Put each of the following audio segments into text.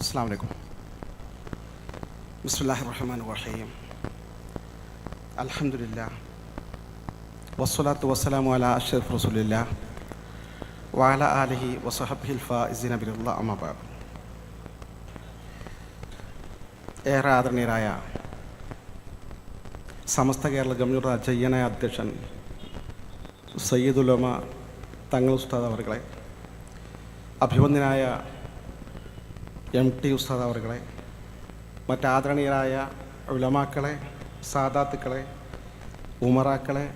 അസ്സാം വലൈക്കും ബിസ്മില്ലാഹി റഹ്മാൻ റഹീം അൽഹംദുലില്ലാ വസ്സലാത്തു വസ്സലാമു അല അഷ്റഫ് റസൂലില്ല. വാല ആലിഹി വസഹബിൽ ഫാസിൻ അബിലുള്ള അമ്മബാബ് ഏറെ ആദരണീയരായ സമസ്ത കേരള ജമ്മുറ ജയ്യനായ അധ്യക്ഷൻ സയ്യിദുലമ തങ്ങൾ ഉസ്താദ് അവർകളെ അഭിവന്ദ്യനായ എം ടി ഉസ്താദ് അവർകളെ മറ്റാദരണീയരായ ഉലമാക്കളെ സാദാത്തുക്കളെ ഉമറാക്കളെ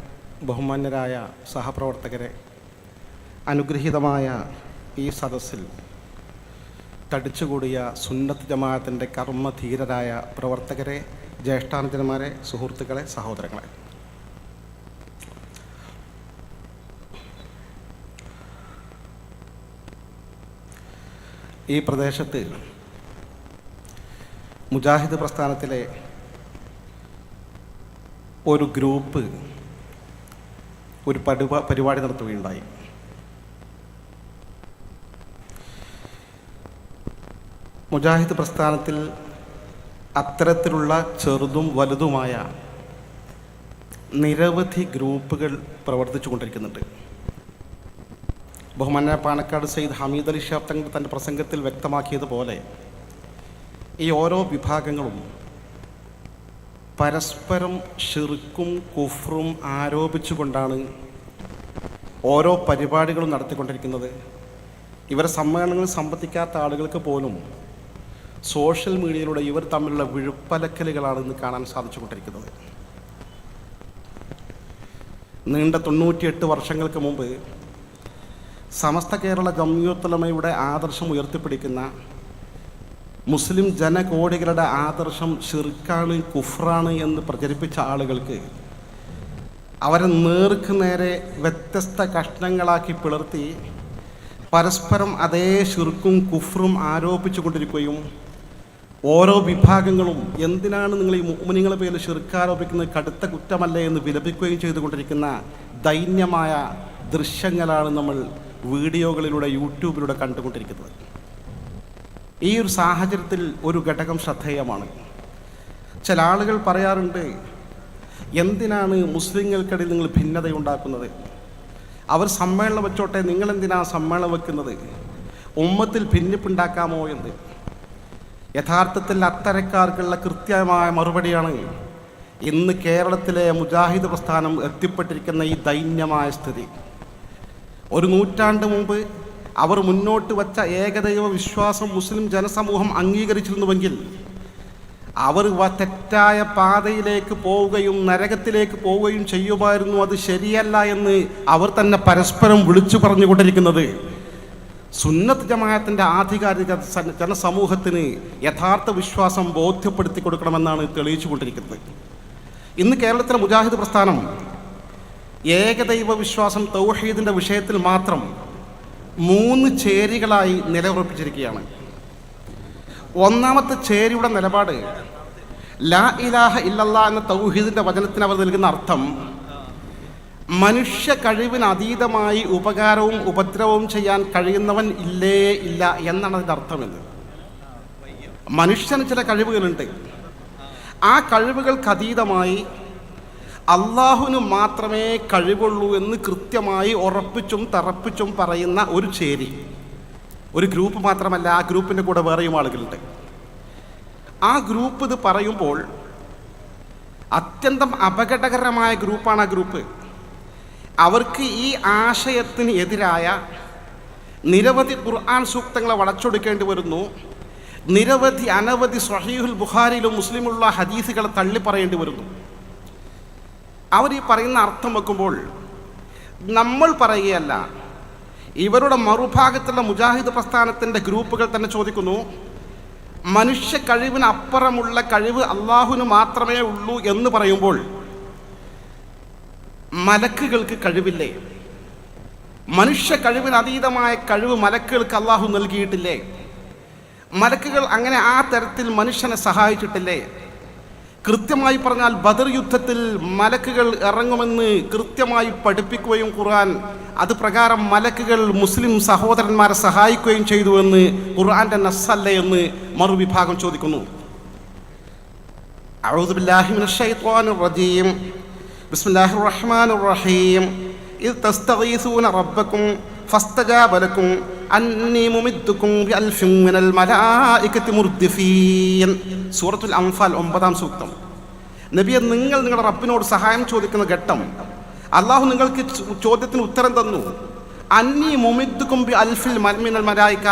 ബഹുമാന്യരായ സഹപ്രവർത്തകരെ അനുഗ്രഹീതമായ ഈ സദസ്സിൽ തടിച്ചുകൂടിയ സുന്നത്ത് ജമാഅത്തിന്റെ കർമ്മധീരരായ പ്രവർത്തകരെ ജ്യേഷ്ഠാനുജന്മാരെ സുഹൃത്തുക്കളെ സഹോദരങ്ങളെ. ഈ പ്രദേശത്ത് മുജാഹിദ് പ്രസ്ഥാനത്തിലെ ഒരു ഗ്രൂപ്പ് ഒരു പടുവ പരിപാടി നടത്തുകയുണ്ടായി. മുജാഹിദ് പ്രസ്ഥാനത്തിൽ അത്തരത്തിലുള്ള ചെറുതും വലുതുമായ നിരവധി ഗ്രൂപ്പുകൾ പ്രവർത്തിച്ചു കൊണ്ടിരിക്കുന്നുണ്ട് ബഹുമാന പാണക്കാട് സയ്യിദ് ഹമീദ് അലി ഷാബ് തങ്ങൾ തന്റെ പ്രസംഗത്തിൽ വ്യക്തമാക്കിയതുപോലെ ഈ ഓരോ വിഭാഗങ്ങളും പരസ്പരം ഷിർക്കും കുഫറും ആരോപിച്ചുകൊണ്ടാണ് ഓരോ പരിപാടികളും നടത്തിക്കൊണ്ടിരിക്കുന്നത്. ഇവരെ സമ്മേളനങ്ങൾ സംബന്ധിക്കാത്ത ആളുകൾക്ക് പോലും സോഷ്യൽ മീഡിയയിലൂടെ ഇവർ തമ്മിലുള്ള വിഴുപ്പലക്കലുകളാണ് ഇന്ന് കാണാൻ സാധിച്ചുകൊണ്ടിരിക്കുന്നത്. നീണ്ട തൊണ്ണൂറ്റിയെട്ട് വർഷങ്ങൾക്ക് മുമ്പ് സമസ്ത കേരള ജമ്മിയത്തുലമയുടെ ആദർശം ഉയർത്തിപ്പിടിക്കുന്ന മുസ്ലിം ജനകോടികളുടെ ആദർശം ഷിർക്കാണ് കുഫ്രാണ് എന്ന് പ്രചരിപ്പിച്ച ആളുകൾക്ക് അവരെ നേർക്ക് നേരെ വ്യത്യസ്ത കഷ്ണങ്ങളാക്കി പിളർത്തി പരസ്പരം അതേ ഷിർക്കും കുഫ്രും ആരോപിച്ചു കൊണ്ടിരിക്കുകയും ഓരോ വിഭാഗങ്ങളും എന്തിനാണ് നിങ്ങൾ ഈ മുനിങ്ങളെ പേരിൽ ഷിർക്കാരോപിക്കുന്നത് കടുത്ത കുറ്റമല്ലേ എന്ന് വിലപിക്കുകയും ചെയ്തുകൊണ്ടിരിക്കുന്ന ദൈന്യമായ ദൃശ്യങ്ങളാണ് നമ്മൾ വീഡിയോകളിലൂടെ യൂട്യൂബിലൂടെ കണ്ടുകൊണ്ടിരിക്കുന്നത്. ഈ ഒരു സാഹചര്യത്തിൽ ഒരു ഘടകം ശ്രദ്ധേയമാണ്. ചില ആളുകൾ പറയാറുണ്ട് എന്തിനാണ് മുസ്ലിങ്ങൾക്കിടയിൽ നിങ്ങൾ ഭിന്നതയുണ്ടാക്കുന്നത്? അവർ സമ്മേളനം വെച്ചോട്ടെ നിങ്ങളെന്തിനാണ് സമ്മേളനം വെക്കുന്നത്? ഉമ്മത്തിൽ ഭിന്നിപ്പുണ്ടാക്കാമോ എന്ന്. യഥാർത്ഥത്തിൽ അത്തരക്കാർക്കുള്ള കൃത്യമായ മറുപടിയാണ് ഇന്ന് കേരളത്തിലെ മുജാഹിദ് പ്രസ്ഥാനം എത്തിപ്പെട്ടിരിക്കുന്ന ഈ ദൈന്യമായ സ്ഥിതി. ഒരു നൂറ്റാണ്ട് മുമ്പ് അവർ മുന്നോട്ട് വച്ച ഏകദൈവ വിശ്വാസം മുസ്ലിം ജനസമൂഹം അംഗീകരിച്ചിരുന്നുവെങ്കിൽ അവർ തെറ്റായ പാതയിലേക്ക് പോവുകയും നരകത്തിലേക്ക് പോവുകയും ചെയ്യുമായിരുന്നു. അത് ശരിയല്ല എന്ന് അവർ തന്നെ പരസ്പരം വിളിച്ചു പറഞ്ഞുകൊണ്ടിരിക്കുന്നത്. സുന്നത്ത് ജമാഅത്തിന്റെ ആധികാരിക ജനസമൂഹത്തിന് യഥാർത്ഥ വിശ്വാസം ബോധ്യപ്പെടുത്തി കൊടുക്കണമെന്നാണ് തെളിയിച്ചു കൊണ്ടിരിക്കുന്നത് ഇന്ന് കേരളത്തിലെ മുജാഹിദ് പ്രസ്ഥാനം ഏകദൈവ വിശ്വാസം തൗഹീദിന്റെ വിഷയത്തിൽ മാത്രം മൂന്ന് ചേരികളായി നിലയുറപ്പിച്ചിരിക്കുകയാണ്. ഒന്നാമത്തെ ചേരിയുടെ നിലപാട് ലാ ഇലാഹ ഇല്ലല്ല എന്ന തൗഹീദിന്റെ വചനത്തിന് അവർ നൽകുന്ന അർത്ഥം മനുഷ്യ കഴിവിന് അതീതമായി ഉപകാരവും ഉപദ്രവവും ചെയ്യാൻ കഴിയുന്നവൻ ഇല്ലേ ഇല്ല എന്നാണ് അതിന്റെ അർത്ഥമെന്ന് മനുഷ്യന് ചില കഴിവുകളുണ്ട്. ആ കഴിവുകൾക്ക് അതീതമായി അള്ളാഹുവിന് മാത്രമേ കഴിവുള്ളൂ എന്ന് കൃത്യമായി ഉറപ്പിച്ചും തറപ്പിച്ചും പറയുന്ന ഒരു ചേരി. ഒരു ഗ്രൂപ്പ് മാത്രമല്ല ആ ഗ്രൂപ്പിന്റെ കൂടെ വേറെയും ആളുകളുണ്ട്. ആ ഗ്രൂപ്പ് ഇത് പറയുമ്പോൾ അത്യന്തം അപകടകരമായ ഗ്രൂപ്പാണ് ആ ഗ്രൂപ്പ്. അവർക്ക് ഈ ആശയത്തിന് എതിരായ നിരവധി ഖുർആൻ സൂക്തങ്ങളെ വളച്ചൊടുക്കേണ്ടി വരുന്നു. നിരവധി അനവധി സഹീഹുൽ ബുഖാരിയിലും മുസ്ലിമുള്ള ഹദീസുകളെ തള്ളി പറയേണ്ടി വരുന്നു. അവർ ഈ പറയുന്ന അർത്ഥം വെക്കുമ്പോൾ നമ്മൾ പറയുകയല്ല ഇവരുടെ മറുഭാഗത്തുള്ള മുജാഹിദ് പ്രസ്ഥാനത്തിന്റെ ഗ്രൂപ്പുകൾ തന്നെ ചോദിക്കുന്നു മനുഷ്യ കഴിവിന് അപ്പുറമുള്ള കഴിവ് അള്ളാഹുവിന് മാത്രമേ ഉള്ളൂ എന്ന് പറയുമ്പോൾ മലക്കുകൾക്ക് കഴിവില്ലേ? മനുഷ്യ കഴിവിന് അതീതമായ കഴിവ് മലക്കുകൾക്ക് അള്ളാഹു നൽകിയിട്ടില്ലേ? മലക്കുകൾ അങ്ങനെ ആ തരത്തിൽ മനുഷ്യനെ സഹായിച്ചിട്ടില്ലേ? കൃത്യമായി പറഞ്ഞാൽ ബദർ യുദ്ധത്തിൽ മലക്കുകൾ ഇറങ്ങുമെന്ന് കൃത്യമായി പഠിപ്പിക്കുകയും ഖുർആൻ. അത് പ്രകാരം മലക്കുകൾ മുസ്ലിം സഹോദരന്മാരെ സഹായിക്കുകയും ചെയ്തുവെന്ന് ഖുർആന്റെ നസ്സല്ല എന്ന് മറുവിഭാഗം ചോദിക്കുന്നു. റഹീം. بالله من الشيطان الرجيم بسم الله الرحمن الرحيم إذ تستغيثون ربكم فاستجاب لكم أني ممدكم بألف من الملائكة مردفين സൂറത്തുൽ അംഫാൽ ഒമ്പതാം സൂക്തം നബിയെ നിങ്ങൾ നിങ്ങളുടെ റബ്ബിനോട് സഹായം ചോദിക്കുന്ന ഘട്ടം അള്ളാഹു നിങ്ങൾക്ക് ചോ- ചോദ്യത്തിന് ഉത്തരം തന്നു അന്നി മുമിദ്ദുക്കും ബി അൽഫിൽ മൽമിനൽ മലായിക്ക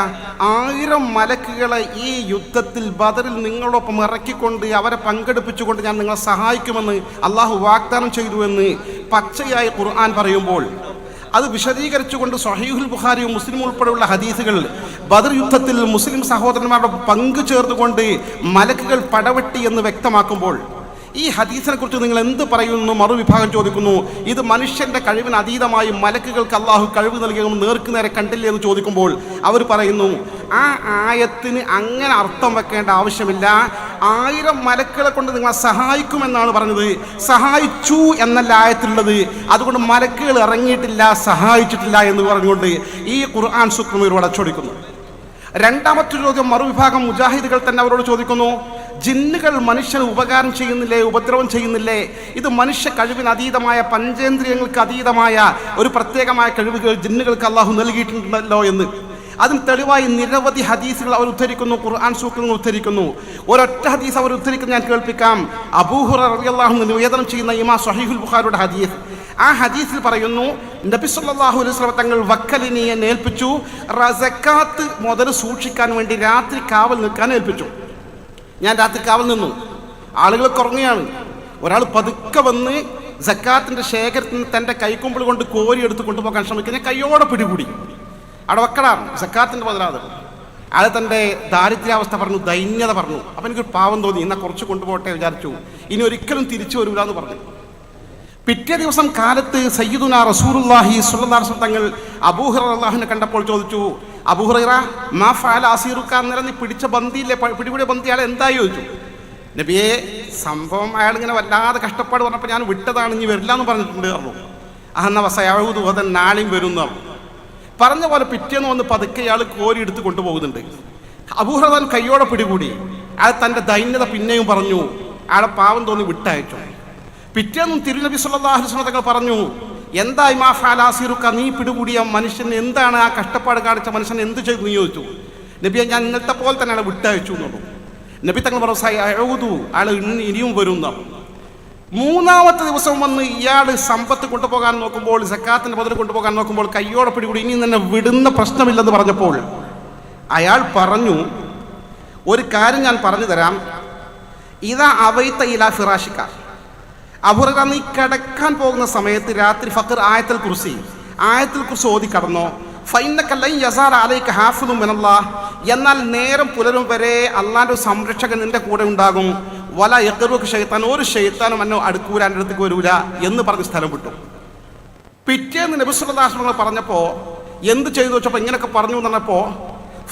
ആയിരം മലക്കുകളെ ഈ യുദ്ധത്തിൽ ബദറിൽ നിങ്ങളോടൊപ്പം ഇറക്കിക്കൊണ്ട് അവരെ പങ്കെടുപ്പിച്ചുകൊണ്ട് ഞാൻ നിങ്ങളെ സഹായിക്കുമെന്ന് അള്ളാഹു വാഗ്ദാനം ചെയ്തു എന്ന് പച്ചയായി ഖുർആൻ പറയുമ്പോൾ അത് വിശദീകരിച്ചുകൊണ്ട് സഹീഹുൽ ബുഖാരിയും മുസ്ലിം ഉൾപ്പെടെയുള്ള ഹദീസുകൾ ബദർ യുദ്ധത്തിൽ മുസ്ലിം സഹോദരന്മാരുടെ പങ്കു ചേർന്നുകൊണ്ട് മലക്കുകൾ പടവെട്ടി എന്ന് വ്യക്തമാക്കുമ്പോൾ ഈ ഹദീസിനെ കുറിച്ച് നിങ്ങൾ എന്ത് പറയുന്നു മറുവിഭാഗം ചോദിക്കുന്നു. ഇത് മനുഷ്യന്റെ കഴിവിന് അതീതമായി മലക്കുകൾക്ക് അള്ളാഹു കഴിവ് നൽകിയും നേർക്ക് നേരെ കണ്ടില്ലേ എന്ന് ചോദിക്കുമ്പോൾ അവർ പറയുന്നു ആ ആയത്തിന് അങ്ങനെ അർത്ഥം വെക്കേണ്ട ആവശ്യമില്ല. ആയിരം മലക്കുകളെ കൊണ്ട് നിങ്ങളെ സഹായിക്കുമെന്നാണ് പറഞ്ഞത്. സഹായിച്ചു എന്നല്ല ആയത്തിലുള്ളത്. അതുകൊണ്ട് മലക്കുകൾ ഇറങ്ങിയിട്ടില്ല സഹായിച്ചിട്ടില്ല എന്ന് പറഞ്ഞുകൊണ്ട് ഈ ഖുർആൻ സുക്രമീർ ഇവരോട് രണ്ടാമത്തെ ചോദ്യം മറുവിഭാഗം മുജാഹിദുകൾ തന്നെ അവരോട് ചോദിക്കുന്നു ജിന്നുകൾ മനുഷ്യന് ഉപകാരം ചെയ്യുന്നില്ലേ ഉപദ്രവം ചെയ്യുന്നില്ലേ? ഇത് മനുഷ്യ കഴിവിന് അതീതമായ പഞ്ചേന്ദ്രിയങ്ങൾക്ക് അതീതമായ ഒരു പ്രത്യേകമായ കഴിവുകൾ ജിന്നുകൾക്ക് അള്ളാഹു നൽകിയിട്ടുണ്ടല്ലോ എന്ന്. അതിന് തെളിവായി നിരവധി ഹദീസുകൾ അവർ ഉദ്ധരിക്കുന്നു ഖുർആൻ സൂക്കങ്ങൾ ഉദ്ധരിക്കുന്നു. ഒരൊറ്റ ഹദീസ് അവർ ഉദ്ധരിക്കുന്നു ഞാൻ കേൾപ്പിക്കാം. അബൂഹുർ അള്ളാഹു നിവേദനം ചെയ്യുന്ന ഇമാ സഹീഹുൽ ബുഖാരിയുടെ ഹദീസ്. ആ ഹദീസിൽ പറയുന്നു നബി സല്ലല്ലാഹു അലൈഹി വസല്ലം തങ്ങൾ വക്കലിനിയെ ഏൽപ്പിച്ചു റസക്കാത്ത് മുതൽ സൂക്ഷിക്കാൻ വേണ്ടി രാത്രി കാവൽ നിൽക്കാൻ ഏൽപ്പിച്ചു. ഞാൻ രാത്രി കാവൽ നിന്നു. ആളുകൾ കുറങ്ങുകയാണ് ഒരാൾ പതുക്കെ വന്ന് ശേഖരത്തിൽ നിന്ന് തന്റെ കൈക്കൊമ്പിൾ കൊണ്ട് കോരി എടുത്ത് കൊണ്ടുപോകാൻ ശ്രമിക്കുന്ന കയ്യോടെ പിടികൂടി. അവിടെ വെക്കടാണ് സക്കാത്തിന്റെ മുതലാത് അയാൾ തന്റെ ദാരിദ്ര്യാവസ്ഥ പറഞ്ഞു ദൈന്യത പറഞ്ഞു. അപ്പം എനിക്കൊരു പാവം തോന്നി. എന്നാൽ കുറച്ച് കൊണ്ടുപോകട്ടെ വിചാരിച്ചു. ഇനി ഒരിക്കലും തിരിച്ചു വരില്ല എന്ന് പറഞ്ഞു. പിറ്റേ ദിവസം കാലത്ത് സയ്യിദുന അലൈഹി വസല്ലം തങ്ങൾ അബൂഹുറ അള്ളാഹുനെ കണ്ടപ്പോൾ ചോദിച്ചു അബൂഹുറ മാ ഫഅല അസീറുക്ക? അന്നേരം നീ പിടിച്ച ബന്ദിയില്ലേ പ- പിടിപിടിയ ബന്ദി അയാൾ എന്തായി ചോദിച്ചു. നബിയെ സംഭവം അയാൾ ഇങ്ങനെ വല്ലാതെ കഷ്ടപ്പാട് പറഞ്ഞപ്പോൾ ഞാൻ വിട്ടതാണ് ഇനി വരില്ല എന്ന് പറഞ്ഞിട്ടുണ്ട് പറഞ്ഞു. അന്ന വസയാവൂതു അതൻ നാളെയും വരും എന്ന് പറഞ്ഞു. പറഞ്ഞ പോലെ പിറ്റേന്ന് വന്ന് പതുക്കെ അയാൾ കോരി എടുത്ത് കൊണ്ടുപോകുന്നുണ്ട്. അബൂഹ്റദാൻ കയ്യോടെ പിടികൂടി. അയാൾ തന്റെ ദൈന്യത പിന്നെയും പറഞ്ഞു. അയാളെ പാവം തോന്നി വിട്ടയച്ചു. പിറ്റേന്നും തിരുനബി അലൈഹി വസല്ലം പറഞ്ഞു എന്താ ഇമാ ഫാലാസിറുക്ക? നീ പിടികൂടിയ മനുഷ്യൻ എന്താണ് ആ കഷ്ടപ്പാട് കാണിച്ച മനുഷ്യൻ എന്ത് ചെയ്തു? നീ ചോദിച്ചു. നബിയെ ഞാൻ ഇന്നത്തെ പോലെ തന്നെയാണ് വിട്ടയച്ചു എന്നുള്ളൂ നബി തങ്ങൾ പറഞ്ഞു അഴുതു ആൾ ഇനിയും വരുന്ന. മൂന്നാമത്തെ ദിവസം വന്ന് ഇയാൾ സമ്പത്ത് കൊണ്ടുപോകാൻ നോക്കുമ്പോൾ സക്കാത്തിന്റെ മുതൽ കൊണ്ടുപോകാൻ നോക്കുമ്പോൾ കയ്യോടെ പിടികൂടി ഇനി തന്നെ വിടുന്ന പ്രശ്നമില്ലെന്ന് പറഞ്ഞപ്പോൾ അയാൾ പറഞ്ഞു ഒരു കാര്യം ഞാൻ പറഞ്ഞു തരാം. ഇതാ അവൈത്ത ഇലാ ഫിറാഷിക്ക. അബുറ നീ കിടക്കാൻ പോകുന്ന സമയത്ത് രാത്രി ഫക്കർ ആയത്തിൽ കുറിച്ച് ആയത്തിൽ കുറിച്ച് ഓതി കടന്നോ. എന്നാൽ നേരം പുലരും വരെ അള്ളാന്റെ ഒരു സംരക്ഷകൻ നിന്റെ കൂടെ ഉണ്ടാകും. വല എക്കറുക്ക് ഷെയ്ത്താൻ ഒരു ഷെയ്ത്താനും എന്നോ അടുക്കൂര അടുത്തേക്ക് വരൂല എന്ന് പറഞ്ഞ് സ്ഥലം വിട്ടു. പിറ്റേന്ന് നബിസുലദാശ്രമങ്ങൾ പറഞ്ഞപ്പോൾ എന്ത് ചെയ്തു വെച്ചപ്പോൾ ഇങ്ങനെയൊക്കെ പറഞ്ഞു എന്ന് പറഞ്ഞപ്പോൾ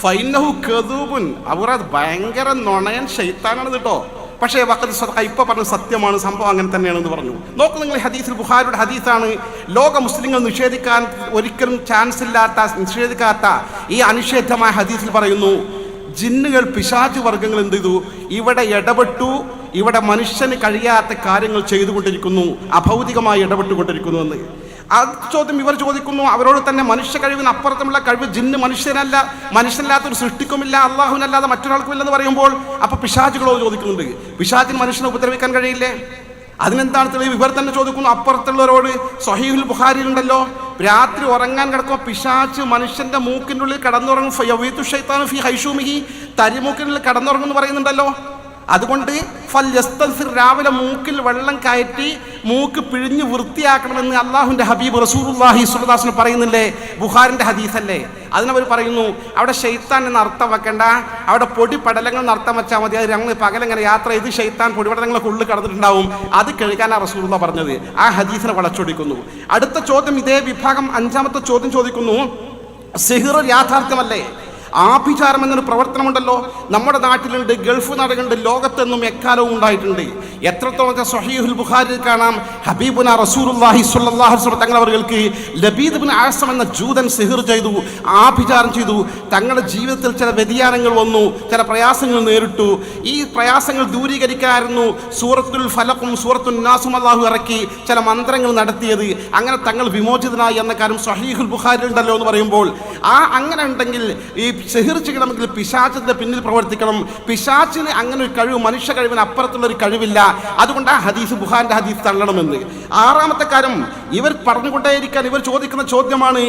ഫൈനഹു കദൂബുൻ അവർ ഭയങ്കര നുണയൻ ഷെയ്ത്താനാണ് കേട്ടോ പക്ഷേ വക്കത്ത് സദഖ ഇപ്പൊ പറഞ്ഞ സത്യമാണ് സംഭവം അങ്ങനെ തന്നെയാണെന്ന് പറഞ്ഞു. നോക്കൂ നിങ്ങൾ ഹദീസിൽ ബുഹാരിയുടെ ഹദീസാണ്. ലോക മുസ്ലിങ്ങൾ നിഷേധിക്കാൻ ഒരിക്കലും ചാൻസ് ഇല്ലാത്ത നിഷേധിക്കാത്ത ഈ അനിഷേധമായ ഹദീസിൽ പറയുന്നു ജിന്നുകൾ പിശാച് വർഗങ്ങൾ എന്ത് ചെയ്തു? ഇവിടെ ഇടപെട്ടു. ഇവിടെ മനുഷ്യന് കഴിയാത്ത കാര്യങ്ങൾ ചെയ്തുകൊണ്ടിരിക്കുന്നു. അഭൗതികമായി ഇടപെട്ടുകൊണ്ടിരിക്കുന്നു എന്ന്. ആ ചോദ്യം ഇവർ ചോദിക്കുന്നു. അവരോട് തന്നെ മനുഷ്യ കഴിവിന് അപ്പുറത്തുമുള്ള കഴിവ് ജിന്ന് മനുഷ്യനല്ല. മനുഷ്യനല്ലാത്തൊരു സൃഷ്ടിക്കുമില്ല. അള്ളാഹുവിനല്ലാതെ മറ്റൊരാൾക്കുമില്ലെന്ന് പറയുമ്പോൾ അപ്പൊ പിശാചുകളോ ചോദിക്കുന്നുണ്ട്. പിശാചിന് മനുഷ്യനെ ഉപദ്രവിക്കാൻ കഴിയില്ലേ? അതിനെന്താണ് തെളിവ്? ഇവർ തന്നെ ചോദിക്കുന്നു. അപ്പുറത്തുള്ളവരോട് സൊഹീഹുൽ ഉണ്ടല്ലോ രാത്രി ഉറങ്ങാൻ കിടക്കുമ്പോൾ പിശാച്ച് മനുഷ്യന്റെ മൂക്കിനുള്ളിൽ കടന്നുറങ്ങും. ഫി ഹൈഷൂമിഹി. തരിമൂക്കിനുള്ളിൽ കടന്നുറങ്ങും എന്ന് പറയുന്നുണ്ടല്ലോ. അതുകൊണ്ട് ഫൽ യസ്തൻസിർ രാവിലെ മൂക്കിൽ വെള്ളം കയറ്റി മൂക്ക് പിഴിഞ്ഞ് വൃത്തിയാക്കണമെന്ന് അള്ളാഹുന്റെ ഹബീബ് റസൂലുള്ളാഹി സുലദാസിന് പറയുന്നില്ലേ? ബുഹാറിന്റെ ഹദീസല്ലേ? അതിനവർ പറയുന്നു അവിടെ ഷെയ്ത്താൻ എന്ന് അർത്ഥം വെക്കണ്ട. അവിടെ പൊടി പടലങ്ങൾ അർത്ഥം വെച്ചാൽ മതി. അത് ഞങ്ങൾ പകലെങ്ങനെ യാത്ര ചെയ്ത് ഷെയ്ത്താൻ പൊടിപടലങ്ങളൊക്കെ ഉള്ളിൽ കടന്നിട്ടുണ്ടാവും. അത് കഴുകാനാണ് റസൂലുള്ള പറഞ്ഞത്. ആ ഹദീസിനെ വളച്ചൊടിക്കുന്നു. അടുത്ത ചോദ്യം ഇതേ വിഭാഗം അഞ്ചാമത്തെ ചോദ്യം ചോദിക്കുന്നു. സിഹിർ യാഥാർത്ഥ്യമല്ലേ? ആഭിചാരം എന്നൊരു പ്രവർത്തനമുണ്ടല്ലോ. നമ്മുടെ നാട്ടിലുണ്ട് ഗൾഫ് നാടുകളുണ്ട് ലോകത്തെന്നും എക്കാലവും ഉണ്ടായിട്ടുണ്ട്. എത്രത്തോളം സഹീഹുൽ ബുഖാരിൽ കാണാം. ഹബീബുന അലൈഹി വസല്ലം തങ്ങൾ അവർക്ക് ലബീദ് ബിൻ ആസം എന്ന ജൂതൻ സിഹിർ ചെയ്തു ആഭിചാരം ചെയ്തു. തങ്ങളുടെ ജീവിതത്തിൽ ചില വ്യതിയാനങ്ങൾ വന്നു ചില പ്രയാസങ്ങൾ നേരിട്ടു. ഈ പ്രയാസങ്ങൾ ദൂരീകരിക്കായിരുന്നു സൂറത്തുൽ ഫലക്കും സൂറത്തുൽ നാസും അള്ളാഹു ഇറക്കി ചില മന്ത്രങ്ങൾ നടത്തിയത്. അങ്ങനെ തങ്ങൾ വിമോചിതനായി എന്ന കാര്യം സഹീഹുൽ ബുഖാരി ഉണ്ടല്ലോ എന്ന് പറയുമ്പോൾ ആ അങ്ങനെ ഉണ്ടെങ്കിൽ ഈ സെഹിർ ചെയ്യണമെങ്കിൽ പിശാചിന്റെ പിന്നിൽ പ്രവർത്തിക്കണം. പിശാച്ചിന് അങ്ങനെ ഒരു കഴിവ് മനുഷ്യ കഴിവിന് അപ്പുറത്തുള്ള ഒരു കഴിവില്ല. അതുകൊണ്ട് ആ ഹദീസ് ബുഹാന്റെ ഹദീസ് തള്ളണമെന്ന്. ആറാമത്തെ കാര്യം ഇവർ പറഞ്ഞുകൊണ്ടേയിരിക്കാൻ ഇവർ ചോദിക്കുന്ന ചോദ്യമാണ്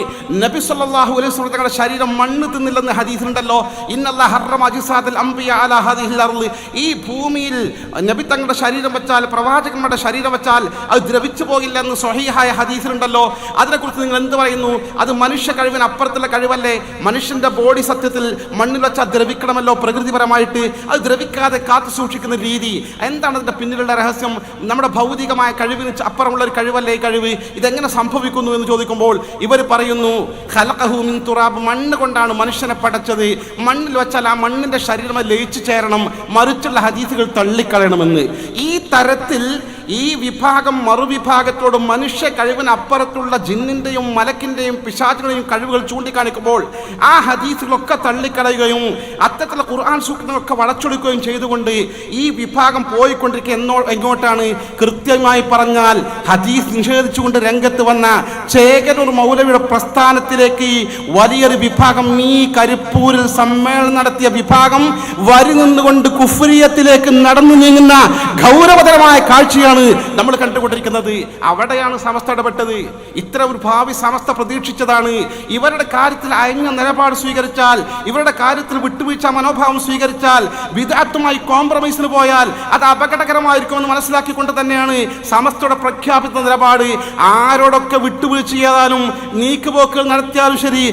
നബി സല്ലാഹു അലൈഹി വസല്ലം തങ്ങളുടെ ശരീരം മണ്ണ് തിന്നില്ലെന്ന് ഹദീസിലുണ്ടല്ലോ. ഇന്നല്ലാഹ ഹറമ അജ്സാദിൽ അംബിയ അലാ ഹാദിഹിൽ അർൾ. ഈ ഭൂമിയിൽ നബി തങ്ങളുടെ ശരീരം വെച്ചാൽ പ്രവാചകന്മാരുടെ ശരീരം വെച്ചാൽ അത് ദ്രവിച്ചു പോകില്ല എന്ന് സ്വഹീഹായ ഹദീസിലുണ്ടല്ലോ. അതിനെക്കുറിച്ച് നിങ്ങൾ എന്ത് പറയുന്നു? അത് മനുഷ്യ കഴിവിന് അപ്പുറത്തുള്ള കഴിവല്ലേ? മനുഷ്യന്റെ ബോഡി സത്യത്തിൽ മണ്ണിൽ വെച്ചാൽ ദ്രവിക്കണമല്ലോ പ്രകൃതിപരമായിട്ട്. അത് ദ്രവിക്കാതെ കാത്തു സൂക്ഷിക്കുന്ന രീതി. എന്താണ് അതിന്റെ പിന്നിലുള്ള രഹസ്യം? നമ്മുടെ ഭൗതികമായ കഴിവിന് അപ്പുറമുള്ള ഒരു കഴിവല്ലേ ഈ കഴിവ്? ഇതെങ്ങനെ സംഭവിക്കുന്നു എന്ന് ചോദിക്കുമ്പോൾ ഇവർ പറയുന്നു ഖലഖഹു മിൻ തുറാബ് മണ്ണ് കൊണ്ടാണ് മനുഷ്യനെ പടച്ചത്. മണ്ണിൽ വെച്ചാൽ ആ മണ്ണിന്റെ ശരീരം ലയിച്ചു ചേരണം മറിച്ചുള്ള ഹദീസുകൾ തള്ളിക്കളയണമെന്ന്. ഈ തരത്തിൽ ഈ വിഭാഗം മറുവിഭാഗത്തോട് മനുഷ്യ കഴിവിനപ്പുറത്തുള്ള ജിന്നിന്റെയും മലക്കിന്റെയും പിശാചുകളുടെയും കഴിവുകൾ ചൂണ്ടിക്കാണിക്കുമ്പോൾ ആ ഹദീസുകളൊക്കെ തള്ളിക്കളയുകയും അത്തരത്തിലുള്ള ഖുർആൻ സൂക്തങ്ങളൊക്കെ വളച്ചൊടുക്കുകയും ചെയ്തുകൊണ്ട് ഈ വിഭാഗം പോയിക്കൊണ്ടിരിക്കുക എന്നോ എങ്ങോട്ടാണ്? കൃത്യമായി പറഞ്ഞാൽ ഹദീസ് നിഷേധിച്ചുകൊണ്ട് രംഗത്ത് വന്ന ചേകനൂർ മൗലവിയുടെ പ്രസ്ഥാനത്തിലേക്ക് വലിയൊരു വിഭാഗം ഈ കരിപ്പൂരിൽ സമ്മേളനം നടത്തിയ വിഭാഗം വരി നിന്നുകൊണ്ട് കുഫ്രിയത്തിലേക്ക് നടന്നു നീങ്ങുന്ന ഗൗരവതരമായ കാഴ്ചയാണ് നമ്മൾ കണ്ടുകൊണ്ടിരിക്കുന്നത്. അവിടെയാണ് സമസ്ത ഇടപെട്ടത്. ഇത്ര ഒരു ഭാവി സമസ്ത പ്രതീക്ഷിച്ചതാണ്. ഇവരുടെ കാര്യത്തിൽ അയഞ്ഞ നിലപാട് സ്വീകരിച്ചാൽ ഇവരുടെ കാര്യത്തിൽ വിട്ടുവീഴ്ച മനോഭാവം സ്വീകരിച്ചാൽ വിദഗ്ധമായി കോംപ്രമൈസിന് പോയാൽ അത് അപകടകരമായിരിക്കുമെന്ന് മനസ്സിലാക്കിക്കൊണ്ട് തന്നെയാണ് സമസ്തയുടെ പ്രഖ്യാപിത നിലപാട്. ആരോടൊക്കെ വിട്ടുവീഴ്ച ചെയ്താലും നീക്കുപോക്കുകൾ നടത്തിയാലും ശരി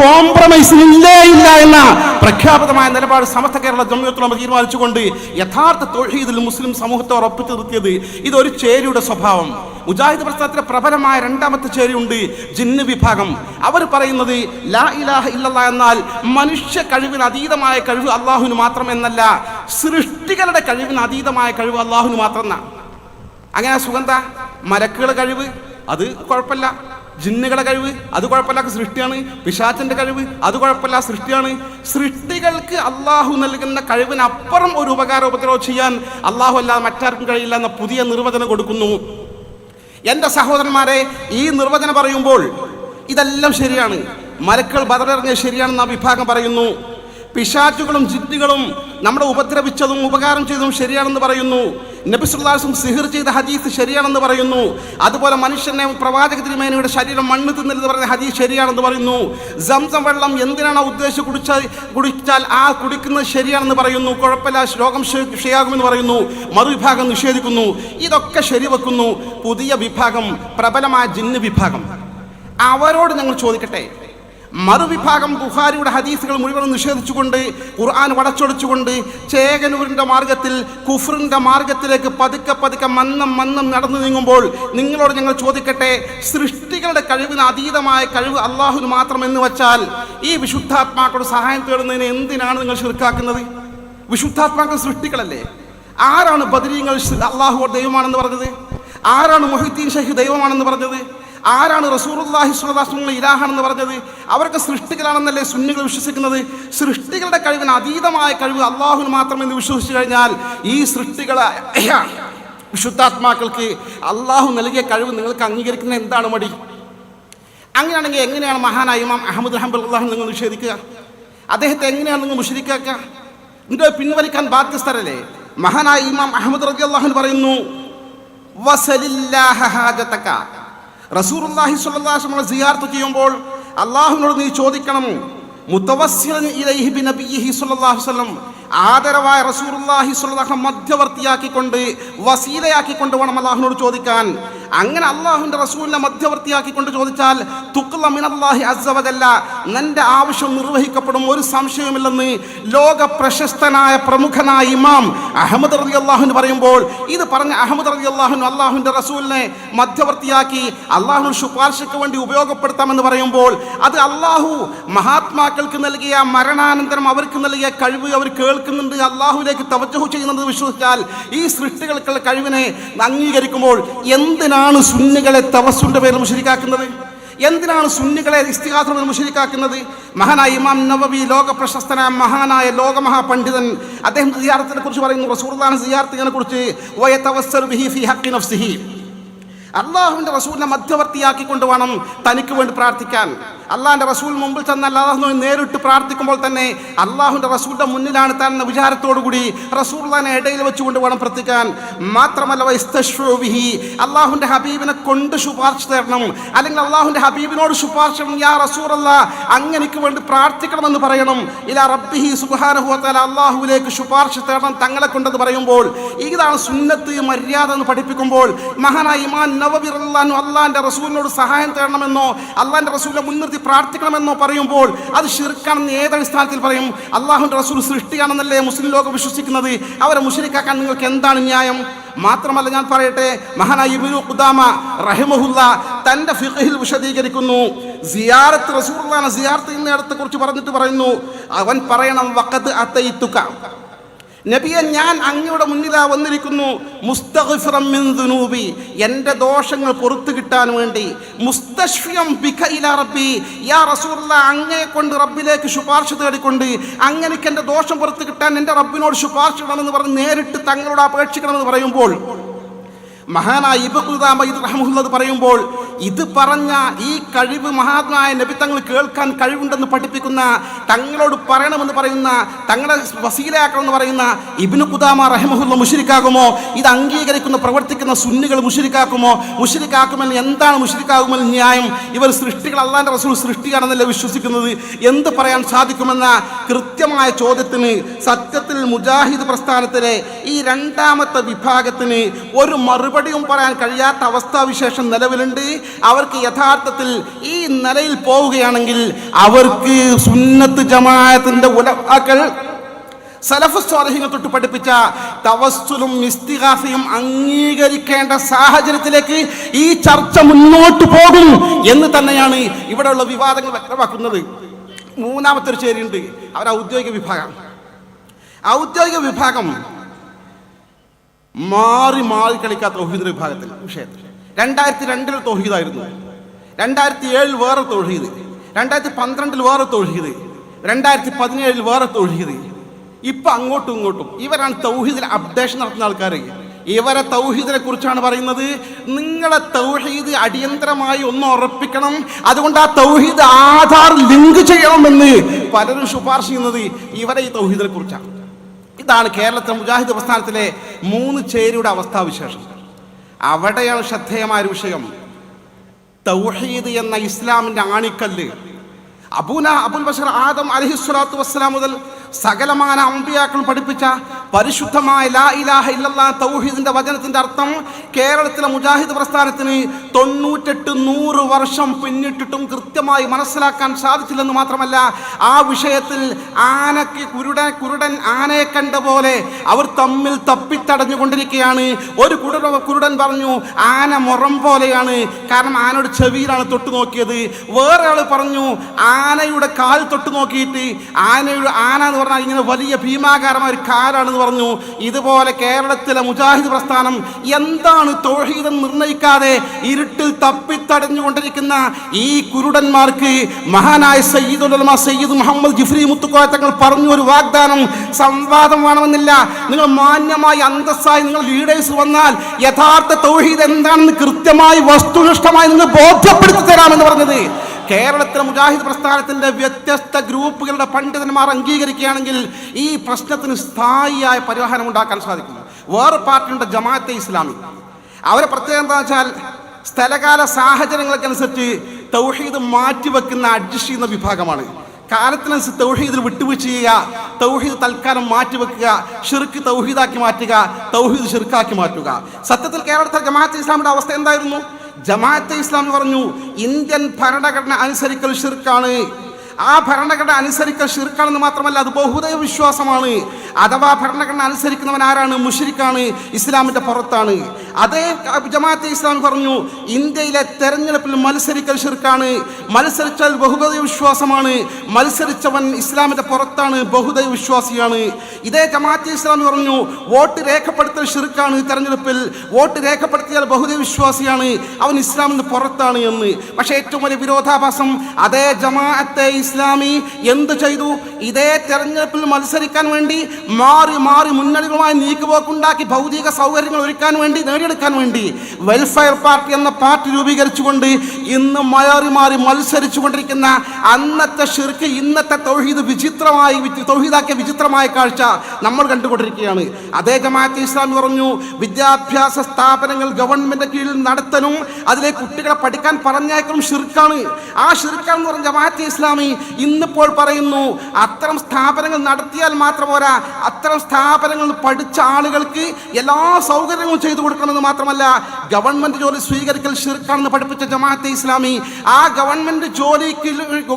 കോംപ്രമൈസ് ഇല്ലേ ഇല്ല എന്ന പ്രഖ്യാപിതമായ നിലപാട് സമസ്ത കേരള ജമ്മിയത്തുള്ള തീരുമാനിച്ചുകൊണ്ട് യഥാർത്ഥ തൊഴിൽ മുസ്ലിം സമൂഹത്തെ ഉറപ്പിച്ചു നിർത്തിയത് ഇതൊരു ചേരിയുടെ സ്വഭാവം. മുജാഹിദ് പ്രസ്ഥാനത്തിലെ പ്രബലമായ രണ്ടാമത്തെ ചേരിയുണ്ട് ജിന്ന് വിഭാഗം. അവർ പറയുന്നത് ലാ ഇലാഹ ഇല്ലല്ലാ എന്നാൽ മനുഷ്യ കഴിവിന് അതീതമായ കഴിവ് അള്ളാഹുവിന് മാത്രം എന്നല്ല സൃഷ്ടികളുടെ കഴിവിന് അതീതമായ കഴിവ് അള്ളാഹുവിന് മാത്രം എന്നാണ് അങ്ങനെ സുഗന്ധ മലക്കുകളുടെ കഴിവ് അത് കുഴപ്പമില്ല. ജിന്നുകളുടെ കഴിവ് അത് കുഴപ്പമില്ലാത്ത സൃഷ്ടിയാണ്. പിശാചിന്റെ കഴിവ് അത് കുഴപ്പമില്ല സൃഷ്ടിയാണ്. സൃഷ്ടികൾക്ക് അള്ളാഹു നൽകുന്ന കഴിവിനപ്പുറം ഒരു ഉപകാര ഉപദ്രവം ചെയ്യാൻ അള്ളാഹു അല്ലാതെ മറ്റാർക്കും കഴിയില്ല എന്ന പുതിയ നിർവചനം കൊടുക്കുന്നു. എന്റെ സഹോദരന്മാരെ ഈ നിർവചനം പറയുമ്പോൾ ഇതെല്ലാം ശരിയാണ്. മലക്കൾ ബദറിറങ്ങിയ ശരിയാണെന്ന് ആ വിഭാഗം പറയുന്നു. പിശാച്ചുകളും ജിന്നുകളും നമ്മളെ ഉപദ്രവിച്ചതും ഉപകാരം ചെയ്തതും ശരിയാണെന്ന് പറയുന്നു. നബിസുല്ലാസും സിഹിർ ചെയ്ത ഹദീസ് ശരിയാണെന്ന് പറയുന്നു. അതുപോലെ മനുഷ്യനെ പ്രവാചക തിരുമേനയുടെ ശരീരം മണ്ണ് തിന്നരുത് പറയുന്ന ഹദീസ് ശരിയാണെന്ന് പറയുന്നു. സംസം വെള്ളം എന്തിനാണ് ഉദ്ദേശിച്ച് കുടിച്ച കുടിച്ചാൽ ആ കുടിക്കുന്നത് ശരിയാണെന്ന് പറയുന്നു. കുഴപ്പമില്ല രോഗം ക്ഷയാകുമെന്ന് പറയുന്നു. മറുവിഭാഗം നിഷേധിക്കുന്നു. ഇതൊക്കെ ശരിവെക്കുന്നു. പുതിയ വിഭാഗം പ്രബലമായ ജിന്ന് വിഭാഗം. അവരോട് ഞങ്ങൾ ചോദിക്കട്ടെ? മറുവിഭാഗം ബുഹാരിയുടെ ഹദീസുകൾ മുഴുവൻ നിഷേധിച്ചുകൊണ്ട് ഖുർആൻ വടച്ചൊടിച്ചുകൊണ്ട് ചേകനൂരിന്റെ മാർഗത്തിൽ കുഫറിന്റെ മാർഗത്തിലേക്ക് പതുക്കെ പതുക്കെ മന്നം മന്നം നടന്നു നീങ്ങുമ്പോൾ നിങ്ങളോട് ഞങ്ങൾ ചോദിക്കട്ടെ സൃഷ്ടികളുടെ കഴിവിന് അതീതമായ കഴിവ് അള്ളാഹുവിന് മാത്രം എന്ന് വെച്ചാൽ ഈ വിശുദ്ധാത്മാക്കളുടെ സഹായം തേടുന്നതിന് എന്തിനാണ് നിങ്ങൾ ശിർക്കാക്കുന്നത്? വിശുദ്ധാത്മാക്കൾ സൃഷ്ടികളല്ലേ? ആരാണ് ബദരീങ്ങൾ അള്ളാഹു ദൈവമാണെന്ന് പറഞ്ഞത്? ആരാണ് മൊഹിദ്ദീൻ ഷെയ്ഖ് ദൈവമാണെന്ന് പറഞ്ഞത്? ആരാണ് റസൂറുല്ലാഹി സ്വലാസ്മങ്ങൾ ഇലാഹാണെന്ന് പറഞ്ഞത്? അവർക്ക് സൃഷ്ടികളാണെന്നല്ലേ സുന്നികൾ വിശ്വസിക്കുന്നത്? സൃഷ്ടികളുടെ കഴിവിന് അതീതമായ കഴിവ് അള്ളാഹുവിന് മാത്രമെന്ന് വിശ്വസിച്ചു കഴിഞ്ഞാൽ ഈ സൃഷ്ടികളെ വിശുദ്ധാത്മാക്കൾക്ക് അള്ളാഹു നൽകിയ കഴിവ് നിങ്ങൾക്ക് അംഗീകരിക്കുന്ന എന്താണ് മടി? അങ്ങനെയാണെങ്കിൽ എങ്ങനെയാണ് മഹാനായ ഇമാം അഹമ്മദ് അഹമ്മദ് അള്ളാഹു നിങ്ങൾ നിഷേധിക്കുക? അദ്ദേഹത്തെ എങ്ങനെയാണ് നിങ്ങൾ മുഷരിക്കാക്കുക നിങ്ങൾ പിൻവലിക്കാൻ ബാധ്യസ്ഥരല്ലേ? മഹാനായ ഇമാം അഹമ്മദ് റബി അള്ളാഹു പറയുന്നു വസലില്ലാഹ ഹാജതക. റസൂറുല്ലാഹി സ്വല്ലല്ലാഹു അലൈഹി സിയാർത്ത് ചെയ്യുമ്പോൾ അള്ളാഹുനോട് നീ ചോദിക്കണം മുത്തവസ്സിലൻ ഇലൈഹി ബി സ്വല്ലല്ലാഹു അലൈഹി വസല്ലം ആദരവായ റസൂറുല്ലാഹി സ്വല്ലല്ലാഹു മധ്യവർത്തിയാക്കിക്കൊണ്ട് വസീലയാക്കിക്കൊണ്ട് വേണം അള്ളാഹുനോട് ചോദിക്കാൻ. അങ്ങനെ അള്ളാഹുവിന്റെ റസൂലിനെ മധ്യവർത്തിയാക്കിക്കൊണ്ട് ചോദിച്ചാൽ തുക്ല മിനല്ലാഹി അസവതല്ല നിന്റെ ആവശ്യം നിർവഹിക്കപ്പെടും ഒരു സംശയവുമില്ലെന്ന് ലോക പ്രശസ്തനായ പ്രമുഖനായ ഇമാം അഹമ്മദ് റബി അള്ളാഹുന് പറയുമ്പോൾ ഇത് പറഞ്ഞ അഹമ്മദ് റബി അള്ളാഹുൻ അള്ളാഹുവിന്റെ റസൂലിനെ മധ്യവർത്തിയാക്കി അള്ളാഹു ശുപാർശയ്ക്ക് വേണ്ടി ഉപയോഗപ്പെടുത്താമെന്ന് പറയുമ്പോൾ അത് അള്ളാഹു മഹാത്മാക്കൾക്ക് നൽകിയ മരണാനന്തരം അവർക്ക് നൽകിയ കഴിവ് അവർ കേൾക്കുന്നുണ്ട് അള്ളാഹുവിലേക്ക് തവജഹു ചെയ്യുന്നത് വിശ്വസിച്ചാൽ ഈ സൃഷ്ടികൾക്കുള്ള കഴിവിനെ അംഗീകരിക്കുമ്പോൾ എന്തിനാണ് സുന്നികളെ തവസുന്റെ പേരിൽ മുഷരിക്കാക്കുന്നത്? എന്തിനാണ് സുന്നികളെ ഇസ്തിഹാസത്തിൽ മുഷരിക്കാക്കുന്നത്? മഹാനായ ഇമാം നവബി ലോക പ്രശസ്തനായ മഹാനായ ലോകമഹാപണ്ഡിതൻ അദ്ദേഹം സിയാർത്തിനെ കുറിച്ച് പറയുന്നു റസൂർദാൻ സിയാർത്തിനെ കുറിച്ച് അള്ളാഹുവിന്റെ റസൂലിനെ മധ്യവർത്തിയാക്കിക്കൊണ്ട് വേണം തനിക്ക് വേണ്ടി പ്രാർത്ഥിക്കാൻ. അള്ളാഹിന്റെ റസൂൽ മുമ്പിൽ ചെന്ന് അല്ലാഹു നേരിട്ട് പ്രാർത്ഥിക്കുമ്പോൾ തന്നെ അള്ളാഹുവിന്റെ റസൂലിന്റെ മുന്നിലാണ് താൻ എന്ന വിചാരത്തോടുകൂടി റസൂൽ തന്നെ ഇടയിൽ വെച്ചുകൊണ്ട് വേണം പ്രാർത്ഥിക്കാൻ. മാത്രമല്ല അള്ളാഹുന്റെ ഹബീബിനെ കൊണ്ട് ശുപാർശ തരണം. അല്ലെങ്കിൽ അള്ളാഹുന്റെ ഹബീബിനോട് ശുപാർശ യാ റസൂർ അങ്ങനെക്ക് വേണ്ടി പ്രാർത്ഥിക്കണമെന്ന് പറയണം. ഇലാ റബ്ബിഹി സുബ്ഹാനഹു അള്ളാഹുവിലേക്ക് ശുപാർശ തേടണം തങ്ങളെ കൊണ്ടെന്ന് പറയുമ്പോൾ ഇതാണ് സുന്നത്ത് മര്യാദ എന്ന് പഠിപ്പിക്കുമ്പോൾ മഹാനായി ഇമാൻ നവബിർ അള്ളാഹു അള്ളാഹിന്റെ റസൂലിനോട് സഹായം തേടണമെന്നോ അള്ളാഹിന്റെ റസൂലിനെ മുൻനിർത്തി പ്രാർത്ഥിക്കണമെന്നോ പറയുമ്പോൾ അത് ഷിർക്കാണെന്ന് ഏതടിസ്ഥാനത്തിൽ പറയും? അള്ളാഹുന്റെ റസൂൽ സൃഷ്ടിയാണെന്നല്ലേ മുസ്ലിം ലോകം വിശ്വസിക്കുന്നത്? അവരെ മുഷരിക്കാക്കാൻ നിങ്ങൾക്ക് എന്താണ് ന്യായം? മാത്രമല്ല ഞാൻ പറയട്ടെ മഹാനായ ഇബ്നു ഖുദാമ തന്റെ ഫിഖഹിൽ വിശദീകരിക്കുന്നു. സിയാറത്ത് റസൂർ സിയാറത്ത് ചെയ്യുന്നിടത്തെ കുറിച്ച് പറഞ്ഞിട്ട് പറയുന്നു അവൻ പറയണം വക്കത്ത് അത്തൈത്തുക. നബിയെ ഞാൻ അങ്ങയുടെ മുന്നിലാ വന്നിരിക്കുന്നു. മുസ്തഗ്ഫിറം മിൻ ദുനൂബി. എന്റെ ദോഷങ്ങൾ പുറത്തു കിട്ടാൻ വേണ്ടി. മുസ്തശ്ഫിയം ബിക ഇല റബ്ബി. യാ റസൂലുള്ള അങ്ങയെ കൊണ്ട് റബ്ബിലേക്ക് ശുപാർശ തേടിക്കൊണ്ട് അങ്ങനെക്ക് എന്റെ ദോഷം പുറത്തു കിട്ടാൻ എന്റെ റബ്ബിനോട് ശുപാർശ വേണമെന്ന് പറഞ്ഞ് നേരിട്ട് തങ്ങളോട് അപേക്ഷിക്കണമെന്ന് പറയുമ്പോൾ മഹാനായ ഇബുദാമ ഇത് റഹമുള്ളത് പറയുമ്പോൾ ഇത് പറഞ്ഞ ഈ കഴിവ് മഹാത്മായ നബി തങ്ങൾ കേൾക്കാൻ കഴിവുണ്ടെന്ന് പഠിപ്പിക്കുന്ന തങ്ങളോട് പറയണമെന്ന് പറയുന്ന തങ്ങളെ വസീലയാക്കണമെന്ന് പറയുന്ന ഇബിനു കുദാമ റഹമുല്ല മുഷിരിക്കാകുമോ? ഇത് അംഗീകരിക്കുന്ന പ്രവർത്തിക്കുന്ന സുന്നികൾ മുഷിരിക്കാക്കുമോ? മുഷിരിക്കാക്കുമെന്ന് എന്താണ് മുഷിരിക്കാകുമെന്ന് ന്യായം? ഇവർ സൃഷ്ടികൾ അള്ളാന്റെ റസൂൾ സൃഷ്ടിയാണെന്നല്ലേ വിശ്വസിക്കുന്നത്? എന്ത് പറയാൻ സാധിക്കുമെന്ന കൃത്യമായ ചോദ്യത്തിന് സത്യത്തിൽ മുജാഹിദ് പ്രസ്ഥാനത്തിലെ ഈ രണ്ടാമത്തെ വിഭാഗത്തിന് ഒരു മറുപടിയും പറയാൻ കഴിയാത്ത അവസ്ഥാവിശേഷം നിലവിലുണ്ട്. അവർക്ക് യഥാർത്ഥത്തിൽ ഈ നിലയിൽ പോവുകയാണെങ്കിൽ അവർക്ക് സുന്നത്ത് ജമാഅത്തിന്റെ ഉലവാക്കൾ സലഫ് സ്വാലഹിനെ തൊട്ട് പഠിപ്പിച്ച തവസ്സുലും ഇസ്തിഹാസയും അംഗീകരിക്കേണ്ട സാഹചര്യത്തിലേക്ക് ഈ ചർച്ച മുന്നോട്ട് പോകും എന്ന് തന്നെയാണ് ഇവിടെയുള്ള വിവാദങ്ങൾ വ്യക്തമാക്കുന്നത്. മൂന്നാമത്തെ ഒരു ചേരിയുണ്ട്. അവർ ഔദ്യോഗിക വിഭാഗം. ഔദ്യോഗിക വിഭാഗം മാറി മാറി കളിക്കാത്ത തൗഹീദ് വിഭാഗത്തിൽ വിഷയത്തിൽ. രണ്ടായിരത്തി രണ്ടിൽ തൗഹീദായിരുന്നു. രണ്ടായിരത്തി ഏഴിൽ വേറെ തൗഹീദ്. രണ്ടായിരത്തി പന്ത്രണ്ടിൽ വേറെ തൗഹീദ്. രണ്ടായിരത്തി പതിനേഴിൽ വേറെ തൗഹീദ്. ഇപ്പം അങ്ങോട്ടും ഇങ്ങോട്ടും ഇവരാണ് തൗഹീദിൽ അപ്ഡേഷൻ നടത്തുന്ന ആൾക്കാർ ഇവരെ തൗഹീദിനെ കുറിച്ചാണ് പറയുന്നത്. നിങ്ങളെ തൗഹീദ് അടിയന്തരമായി ഒന്ന് ഉറപ്പിക്കണം. അതുകൊണ്ട് ആ തൗഹീദ് ആധാർ ലിങ്ക് ചെയ്യണമെന്ന് പലരും ശുപാർശ ചെയ്യുന്നത് ഇവരെ ഈ തൗഹീദിനെ കുറിച്ചാണ്. ഇതാണ് കേരളത്തിലെ മുജാഹിദ് പ്രസ്ഥാനത്തിലെ മൂന്ന് ചേരിയുടെ അവസ്ഥാവിശേഷം. അവിടെയാണ് ശ്രദ്ധേയമായ വിഷയം. തൗഹീദ് എന്ന ഇസ്ലാമിന്റെ ആണിക്കല്ല്. അബൂന അബുൽ ബഷർ ആദം അലഹിസ്വലാത്തു വസ്സലാം മുതൽ സകലമാന അമ്പിയാക്കൾ പഠിപ്പിച്ച പരിശുദ്ധമായ ലാ ഇലാഹ ഇല്ലല്ലാ തൗഹീദിന്റെ വചനത്തിന്റെ അർത്ഥം കേരളത്തിലെ മുജാഹിദ് പ്രസ്ഥാനത്തിന് തൊണ്ണൂറ്റെട്ട് നൂറ് വർഷം പിന്നിട്ടിട്ടും കൃത്യമായി മനസ്സിലാക്കാൻ സാധിച്ചില്ലെന്ന് മാത്രമല്ല ആ വിഷയത്തിൽ ആനയ്ക്ക് കുരുടൻ കുരുടൻ ആനയെ കണ്ട പോലെ അവർ തമ്മിൽ തപ്പിത്തടഞ്ഞുകൊണ്ടിരിക്കുകയാണ്. ഒരു കുരുട കുരുടൻ പറഞ്ഞു ആന മുറം പോലെയാണ് കാരണം ആനയുടെ ചെവിയിലാണ് തൊട്ടു നോക്കിയത്. വേറെ ആൾ പറഞ്ഞു ആനയുടെ കാൽ തൊട്ടു നോക്കിയിട്ട് ആനയുടെ ആന എന്ന് പറഞ്ഞാൽ ഇങ്ങനെ വലിയ ഭീമാകാരമായ ഒരു കാലാണെന്ന് പറഞ്ഞു ഇതുപോലെ കേരളത്തിലെ മുജാഹിദ് പ്രസ്ഥാനം എന്താണ് തോഹീദം നിർണയിക്കാതെ ഇരുട്ടിൽ തപ്പിത്തടഞ്ഞുകൊണ്ടിരിക്കുന്ന ഈ കുരുടന്മാർക്ക്? മഹാനായ സയ്യിദ് ഉലമ സയ്യിദ് മുഹമ്മദ് ജിഫ്രി മുത്തുക്കോയ തങ്ങൾ പറഞ്ഞു ഒരു വാഗ്ദാനം സംവാദം വേണമെന്നില്ല. നിങ്ങൾ മാന്യമായി അന്തസ്സായി നിങ്ങൾ ലീഡേഴ്സ് വന്നാൽ യഥാർത്ഥ തൗഹീദ് എന്താണെന്ന് കൃത്യമായി വസ്തുനിഷ്ഠമായി നിങ്ങൾ ബോധ്യപ്പെടുത്തി തരാമെന്ന് പറഞ്ഞത്. കേരളത്തിലെ മുജാഹിദ് പ്രസ്ഥാനത്തിന്റെ വ്യത്യസ്ത ഗ്രൂപ്പുകളുടെ പണ്ഡിതന്മാർ അംഗീകരിക്കുകയാണെങ്കിൽ ഈ പ്രശ്നത്തിന് സ്ഥായിയായ പരിഹാരം ഉണ്ടാക്കാൻ സാധിക്കുന്നു. വേറെ പാർട്ടിയുടെ ജമാഅത്തെ ഇസ്ലാമി. അവരെ പ്രത്യേകത എന്താ വെച്ചാൽ സ്ഥലകാല സാഹചര്യങ്ങൾക്കനുസരിച്ച് തൗഹീദ് മാറ്റിവെക്കുന്ന അഡ്ജസ്റ്റ് ചെയ്യുന്ന വിഭാഗമാണ്. കാലത്തിനനുസരിച്ച് തൗഹീദിൽ വിട്ടുവീഴ്ച ചെയ്യുക തൗഹീദ് തൽക്കാലം മാറ്റിവെക്കുക ഷിർക്ക് തൗഹീദാക്കി മാറ്റുക തൗഹീദ് ഷിർക്കാക്കി മാറ്റുക. സത്യത്തിൽ കേരളത്തിലെ ജമാഅത്തെ ഇസ്ലാമിന്റെ അവസ്ഥ എന്തായിരുന്നു? ജമാഅത്തെ ഇസ്ലാമി പറഞ്ഞു ഇന്ത്യൻ ഭരണഘടന അനുസരിക്കൽ ഷിർക്കാണ് ആ ഭരണഘടന അനുസരിക്കൽ ഷിർക്കാണെന്ന് മാത്രമല്ല അത് ബഹുദൈവ വിശ്വാസമാണ്. അഥവാ ഭരണഘടന അനുസരിക്കുന്നവൻ ആരാണ്? മുഷിരിക്കാണ്. ഇസ്ലാമിന്റെ പുറത്താണ്. അതേ ജമാഅത്തെ ഇസ്ലാം പറഞ്ഞു ഇന്ത്യയിലെ തെരഞ്ഞെടുപ്പിൽ മത്സരിക്കൽ ഷിർക്കാണ് മത്സരിച്ചാൽ ബഹുദൈവ വിശ്വാസമാണ്. മത്സരിച്ചവൻ ഇസ്ലാമിന്റെ പുറത്താണ് ബഹുദൈവ വിശ്വാസിയാണ്. ഇതേ ജമാഅത്തെ ഇസ്ലാം പറഞ്ഞു വോട്ട് രേഖപ്പെടുത്തൽ ഷിർക്കാണ് തെരഞ്ഞെടുപ്പിൽ. വോട്ട് രേഖപ്പെടുത്തിയാൽ ബഹുദൈവ വിശ്വാസിയാണ്. അവൻ ഇസ്ലാമിന്റെ പുറത്താണ് എന്ന്. പക്ഷേ ഏറ്റവും വലിയ വിരോധാഭാസം അതേ ജമാഅത്തെ ഇസ്ലാമി എന്ത് ചെയ്തു? ഇതേ തെരഞ്ഞെടുപ്പിൽ മത്സരിക്കാൻ വേണ്ടി മാറി മാറി മുന്നണികളുമായി നീക്കുപോക്കുണ്ടാക്കി ഭൗതിക സൗകര്യങ്ങൾ ഒരുക്കാൻ വേണ്ടി നേടിയെടുക്കാൻ വേണ്ടി വെൽഫെയർ പാർട്ടി എന്ന പാർട്ടി രൂപീകരിച്ചുകൊണ്ട് ഇന്ന് മാറി മാറി മത്സരിച്ചു കൊണ്ടിരിക്കുന്ന അന്നത്തെ ഷിർക്ക് ഇന്നത്തെ തൗഹീദ് വിചിത്രമായി തൊഴീദാക്കിയ വിചിത്രമായ കാഴ്ച നമ്മൾ കണ്ടുകൊണ്ടിരിക്കുകയാണ്. അതേ ജമാഅത്ത് ഇസ്ലാമി പറഞ്ഞു വിദ്യാഭ്യാസ സ്ഥാപനങ്ങൾ ഗവൺമെന്റ് കീഴിൽ നടത്തനും അതിലെ കുട്ടികളെ പഠിക്കാൻ പറഞ്ഞേക്കലും ഷിർക്കാണ് ആ ഷിർക്കാണെന്ന് പറഞ്ഞ ജമാഅത്തെ ഇസ്ലാമി ഇന്നിപ്പോൾ പറയുന്നു അത്തരം സ്ഥാപനങ്ങൾ നടത്തിയാൽ മാത്രം പോരാ. അത്തരം സ്ഥാപനങ്ങൾ പഠിച്ച ആളുകൾക്ക് എല്ലാ സൗകര്യങ്ങളും ചെയ്തു കൊടുക്കണമെന്ന് മാത്രമല്ല ഗവൺമെന്റ് ജോലി സ്വീകരിക്കൽ ഷിർക്കാണെന്ന് പഠിപ്പിച്ച ജമാഅത്തെ ഇസ്ലാമി ആ ഗവൺമെന്റ് ജോലിക്ക്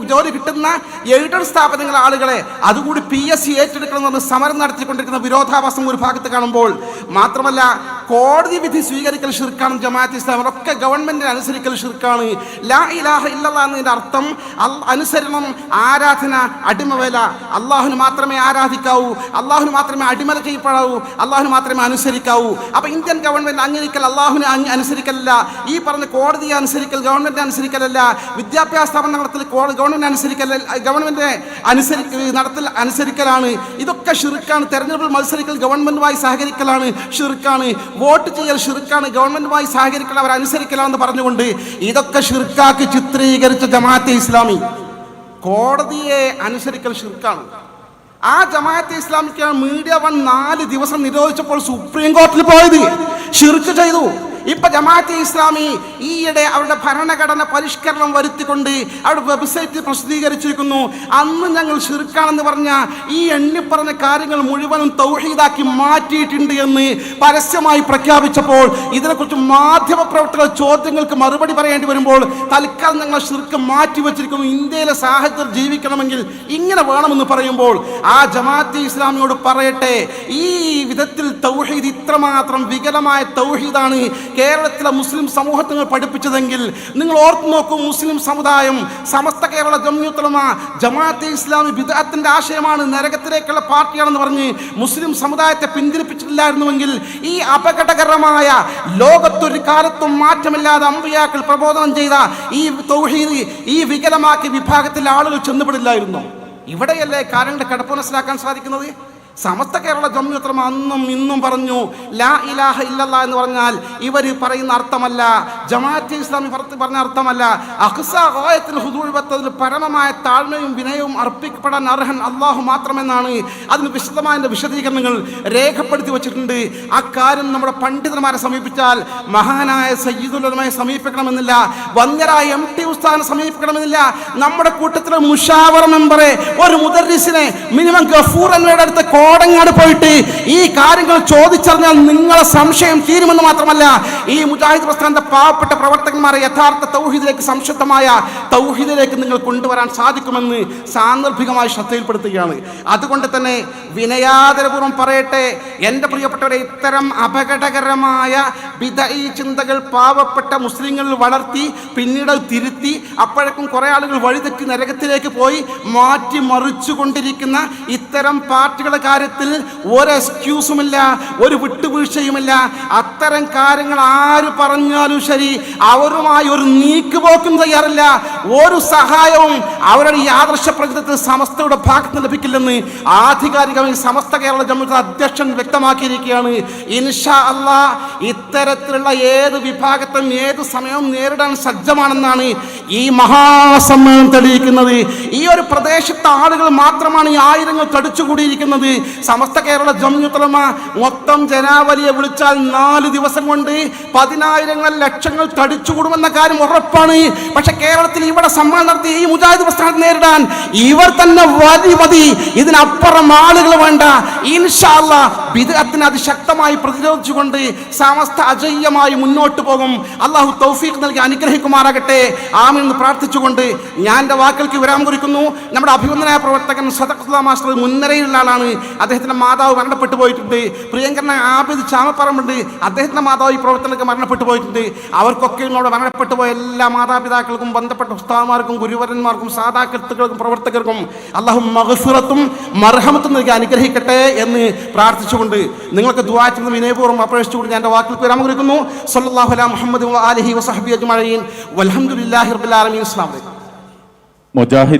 ജോലി കിട്ടുന്ന എയ്ഡഡ് സ്ഥാപനങ്ങളെ ആളുകളെ അതുകൂടി പി എസ് സി ഏറ്റെടുക്കണമെന്ന് സമരം നടത്തിക്കൊണ്ടിരിക്കുന്ന വിരോധാഭാസം ഒരു ഭാഗത്ത് കാണുമ്പോൾ മാത്രമല്ല കോടതി വിധി സ്വീകരിക്കൽ ഷിർക്കാണ് ജമാഅത്ത് ഇസ്ലാം ഒക്കെ ഗവൺമെന്റിനെ അനുസരിക്കൽ ഷിർക്കാണ് ലാ ഇലാഹ ഇല്ലല്ലാ എന്നതിന്റെ അർത്ഥം അൽ- അനുസരണം ആരാധന അടിമവേല. അള്ളാഹുന് മാത്രമേ ആരാധിക്കാവൂ. അള്ളാഹുന് മാത്രമേ അടിമല ചെയ്യപ്പെടാവൂ. അള്ളാഹുന് മാത്രമേ അനുസരിക്കാവൂ. അപ്പൊ ഇന്ത്യൻ ഗവൺമെന്റ് അംഗീകരിക്കൽ അള്ളാഹുനെ അനുസരിക്കലല്ല. ഈ പറഞ്ഞ കോടതിയെ അനുസരിക്കൽ ഗവൺമെന്റ് അനുസരിക്കലല്ല. വിദ്യാഭ്യാസ സ്ഥാപനം നടത്തൽ ഗവൺമെന്റ് അനുസരിക്കൽ ഗവൺമെന്റ് അനുസരിക്ക നടത്തൽ അനുസരിക്കലാണ്. ഇതൊക്കെ ഷുറുക്കാണ് തെരഞ്ഞെടുപ്പിൽ മത്സരിക്കൽ ഗവൺമെന്റുമായി സഹകരിക്കലാണ് ഷുറുക്കാണ് വോട്ട് ചെയ്യൽ ഷുറുക്കാണ് ഗവൺമെന്റുമായി സഹകരിക്കൽ അവർ അനുസരിക്കലാണെന്ന് പറഞ്ഞുകൊണ്ട് ഇതൊക്കെ ഷിർക്കാക്കി ചിത്രീകരിച്ച ജമാഅത്തെ ഇസ്ലാമി. കോടതിയെ അനുസരിക്കൽ ഷിർക്കാണ് ആ ജമാഅത്തെ ഇസ്ലാമിക്കാണ് മീഡിയ വൺ നാല് ദിവസം നിരോധിച്ചപ്പോൾ സുപ്രീം കോടതിയിൽ പോയത്. ഷിർക്ക് ചെയ്തു. ഇപ്പൊ ജമാഅത്തെ ഇസ്ലാമി ഈയിടെ അവരുടെ ഭരണഘടന പരിഷ്കരണം വരുത്തിക്കൊണ്ട് അവരുടെ വെബ്സൈറ്റ് പ്രസിദ്ധീകരിച്ചിരിക്കുന്നു. അന്ന് ഞങ്ങൾ ചുരുക്കാണെന്ന് പറഞ്ഞ ഈ എണ്ണിപ്പറഞ്ഞ കാര്യങ്ങൾ മുഴുവനും തൗഹീദാക്കി മാറ്റിയിട്ടുണ്ട് എന്ന് പരസ്യമായി പ്രഖ്യാപിച്ചപ്പോൾ ഇതിനെക്കുറിച്ച് മാധ്യമ പ്രവർത്തകർ ചോദ്യങ്ങൾക്ക് മറുപടി പറയേണ്ടി വരുമ്പോൾ തൽക്കാലം ഞങ്ങൾ ശിർക്ക് മാറ്റി വെച്ചിരിക്കുന്നു. ഇന്ത്യയിലെ സാഹചര്യം ജീവിക്കണമെങ്കിൽ ഇങ്ങനെ വേണമെന്ന് പറയുമ്പോൾ ആ ജമാഅത്തെ ഇസ്ലാമിയോട് പറയട്ടെ ഈ വിധത്തിൽ തൗഹീദ് ഇത്രമാത്രം വികലമായ തൗഹീദാണ് കേരളത്തിലെ മുസ്ലിം സമൂഹത്തിന് പഠിപ്പിച്ചതെങ്കിൽ നിങ്ങൾ ഓർത്തു നോക്കൂ മുസ്ലിം സമുദായം സമസ്ത കേരള ജമ്യൂത്തലമ ജമാഅത്തെ ഇസ്ലാമി വിദഗ്ധത്തിന്റെ ആശയമാണ് നരകത്തിലേക്കുള്ള പാർട്ടിയാണെന്ന് പറഞ്ഞ് മുസ്ലിം സമുദായത്തെ പിന്തിരിപ്പിച്ചിട്ടില്ലായിരുന്നുവെങ്കിൽ ഈ അപകടകരമായ ലോകത്തൊരു കാലത്തും മാറ്റമില്ലാതെ അമ്പിയാക്കൾ പ്രബോധനം ചെയ്ത ഈ തൗഹീദ് ഈ വികലമാക്കിയ വിഭാഗത്തിലെ ആളുകൾ ചെന്നുപെടില്ലായിരുന്നു. ഇവിടെയല്ലേ കാരണം കിടപ്പ് മനസ്സിലാക്കാൻ സാധിക്കുന്നത്? സമസ്ത കേരള ജമ്മിയത്രം അന്നും ഇന്നും പറഞ്ഞു ലാ ഇലാഹ ഇല്ലല്ല എന്ന് പറഞ്ഞാൽ ഇവർ പറയുന്ന അർത്ഥമല്ല ജമാഅത്തെ ഇസ്ലാമി പറ- പറഞ്ഞ അർത്ഥമല്ല. അഹ്സ ഗായത്തിൽ ഹുദൂഴ്വത്തതിൽ പരമമായ താഴ്മയും വിനയവും അർപ്പിക്കപ്പെടാൻ അർഹൻ അള്ളാഹു മാത്രമെന്നാണ് അതിന് വിശദമായ വിശദീകരണങ്ങൾ രേഖപ്പെടുത്തി വച്ചിട്ടുണ്ട്. അക്കാര്യം കാര്യം നമ്മുടെ പണ്ഡിതന്മാരെ സമീപിച്ചാൽ മഹാനായ സയ്യിദുലമയെ സമീപിക്കണമെന്നില്ല വന്യരായ എം ടി ഉസ്താദിനെ സമീപിക്കണമെന്നില്ല. നമ്മുടെ കൂട്ടത്തിലെ മുഷാവർ മെമ്പറെ ഒരു മുദർസിനെ മിനിമം ഗഫൂർ എന്നിവയുടെ അടുത്ത് കോടങ്ങാട് പോയിട്ട് ഈ കാര്യങ്ങൾ ചോദിച്ചറിഞ്ഞാൽ നിങ്ങളെ സംശയം തീരുമെന്ന് മാത്രമല്ല ഈ മുജാഹിദ് പ്രസ്ഥാനത്തെ പാവപ്പെട്ട പ്രവർത്തകന്മാരെ യഥാർത്ഥ തൗഹീദിലേക്ക് സംശുദ്ധമായ തൗഹീദിലേക്ക് നിങ്ങൾ കൊണ്ടുവരാൻ സാധിക്കുമെന്ന് സാന്ദർഭികമായി ശ്രദ്ധയിൽപ്പെടുത്തുകയാണ്. അതുകൊണ്ട് തന്നെ വിനയാദരപൂർവം പറയട്ടെ എന്റെ പ്രിയപ്പെട്ടവരെ ഇത്തരം അപകടകരമായ വിധ ഈ ചിന്തകൾ പാവപ്പെട്ട മുസ്ലിങ്ങളിൽ വളർത്തി പിന്നീട് തിരുത്തി അപ്പോഴേക്കും കുറേ ആളുകൾ വഴിതെറ്റി നരകത്തിലേക്ക് പോയി മാറ്റി മറിച്ചു കൊണ്ടിരിക്കുന്ന ഇത്തരം പാർട്ടികളുടെ കാര്യത്തിൽ ഒരു എക്സ്ക്യൂസുമില്ല ഒരു വിട്ടുവീഴ്ചയുമില്ല. അത്തരം കാര്യങ്ങൾ ആര് പറഞ്ഞാലും ശരി അവരുമായി ഒരു നീക്കുപോക്കും തയ്യാറില്ല. ഒരു സഹായവും അവരുടെ ഈ ആദർശ പ്രകൃതത്തിൽ സമസ്തയുടെ ഭാഗത്ത് ലഭിക്കില്ലെന്ന് ആധികാരികമായി സമസ്ത കേരള ജമ്മിയുടെ അധ്യക്ഷൻ വ്യക്തമാക്കിയിരിക്കുകയാണ്. ഇൻഷാ അള്ളാ ഇത്തരത്തിലുള്ള ഏത് വിഭാഗത്തും ഏത് സമയവും നേരിടാൻ സജ്ജമാണെന്നാണ് ഈ മഹാസമ്മേളനം തെളിയിക്കുന്നത്. ഈ ഒരു പ്രദേശത്തെ ആളുകൾ മാത്രമാണ് ഈ ആയിരങ്ങൾ തടിച്ചുകൂടിയിരിക്കുന്നത് സമസ്ത കേരള ജമ്യുത്തലമ മൊത്തം ജനാവലിയെ വിളിച്ചാൽ നാല് ദിവസം കൊണ്ട് പതിനായിരങ്ങൾ ലക്ഷങ്ങൾ തടിച്ചുകൂടുമെന്ന കാര്യം ഉറപ്പാണ്. പക്ഷെ കേരളത്തിൽ ഇവിടെ സമ്മാനം നടത്തി ഈ മുജാഹിദ് പ്രസ്ഥാനത്തെ നേരിടാൻ ഇവർ തന്നെ വലി മതി. ഇതിനപ്പുറം ആളുകൾ വേണ്ട. ഇൻഷാല്ല വിദഗത്തിന് അതിശക്തമായി പ്രതിരോധിച്ചുകൊണ്ട് സമസ്ത അജയ്യമായി മുന്നോട്ട് പോകും. അള്ളാഹു തൗഫീഖ് നൽകി അനുഗ്രഹിക്കുമാറാകട്ടെ. ആമെന്ന് പ്രാർത്ഥിച്ചുകൊണ്ട് ഞാൻ എന്റെ വാക്കുകൾക്ക് വിരാമം കുറിക്കുന്നു. നമ്മുടെ അഭിനന്ദനായ പ്രവർത്തകൻ സദഖുല്ല മാസ്റ്റർ മുൻനിരയിലുള്ള ആളാണ്. അദ്ദേഹത്തിന്റെ മാതാവ് മരണപ്പെട്ടു പോയിട്ടുണ്ട്. പ്രിയങ്കരനെ ആബിദ് ചാമപ്പറമ്പുണ്ട് അദ്ദേഹത്തിന്റെ മാതാവ് ഈ പ്രവർത്തനങ്ങൾക്ക് മരണപ്പെട്ടു പോയിട്ടുണ്ട്. അവർക്കൊക്കെ അവിടെ മരണപ്പെട്ടു പോയ എല്ലാ മാതാപിതാക്കൾക്കും ബന്ധപ്പെട്ട ഉസ്താവന്മാർക്കും ഗുരുവരന്മാർക്കും സാധാകൃത്തുക്കൾക്കും പ്രവർത്തകർക്കും അള്ളാഹു മഹസുറത്തും മർഹമത്തും നൽകി അനുഗ്രഹിക്കട്ടെ എന്ന് പ്രാർത്ഥിച്ചുകൊണ്ട് നിങ്ങൾക്ക് ദുവാറ്റുന്ന വിനയപൂർവം അപേക്ഷിച്ചുകൊണ്ട് ഞാൻ എന്റെ വാക്കുകൾക്ക് വിരാമം കുറിക്കുന്നു സല്ലല്ലാഹു അലാ മുഹമ്മദ് അലഹി വസഹബി അജ്മീൻ ആലമീൻ. അസ്സലാമു മുജാഹിദ്